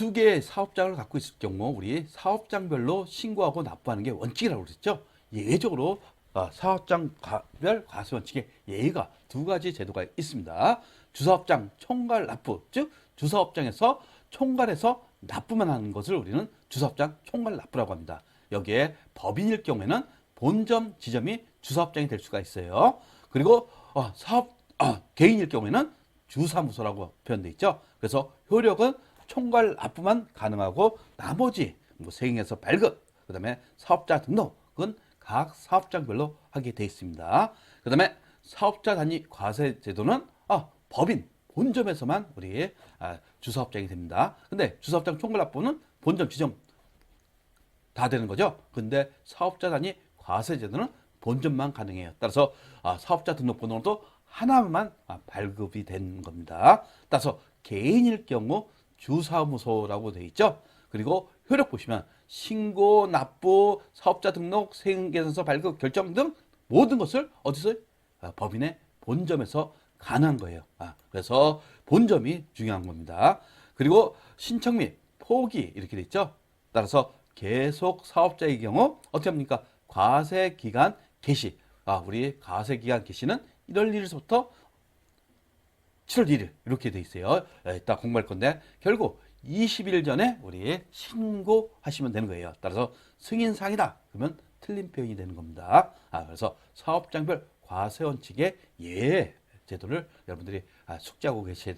두 개의 사업장을 갖고 있을 경우 우리 사업장별로 신고하고 납부하는 게 원칙이라고 그랬죠. 예외적으로 아, 사업장별 과세 원칙에 예외가 두 가지 제도가 있습니다. 주사업장 총괄 납부, 즉 주사업장에서 총괄해서 납부만 하는 것을 우리는 주사업장 총괄 납부라고 합니다. 여기에 법인일 경우에는 본점 지점이 주사업장이 될 수가 있어요. 그리고 어, 사업 아, 개인일 경우에는 주사무소라고 표현돼 있죠. 그래서 효력은 총괄 납부만 가능하고 나머지 뭐 세액에서 발급, 그 다음에 사업자 등록은 각 사업장별로 하게 돼 있습니다. 그 다음에 사업자 단위 과세 제도는 아, 법인 본점에서만 우리 아, 주사업장이 됩니다. 근데 주사업장 총괄 납부는 본점 지점 다 되는 거죠. 근데 사업자 단위 과세 제도는 본점만 가능해요. 따라서 아, 사업자 등록번호도 하나만 아, 발급이 되는 겁니다. 따라서 개인일 경우 주사무소라고 돼 있죠. 그리고 효력 보시면 신고, 납부, 사업자 등록, 세금계산서 발급, 결정 등 모든 것을 어디서 아, 법인의 본점에서 가능한 거예요. 아, 그래서 본점이 중요한 겁니다. 그리고 신청 및 포기 이렇게 돼 있죠. 따라서 계속 사업자의 경우 어떻게 합니까? 과세 기간 개시. 아, 우리 과세 기간 개시는 1월 1일부터 7월 1일 이렇게 돼 있어요. 예, 이따 공부할 건데 결국 20일 전에 우리 신고하시면 되는 거예요. 따라서 승인 사항이다. 그러면 틀린 표현이 되는 겁니다. 아, 그래서 사업장별 과세 원칙의 예 제도를 여러분들이 아, 숙지하고 계셔야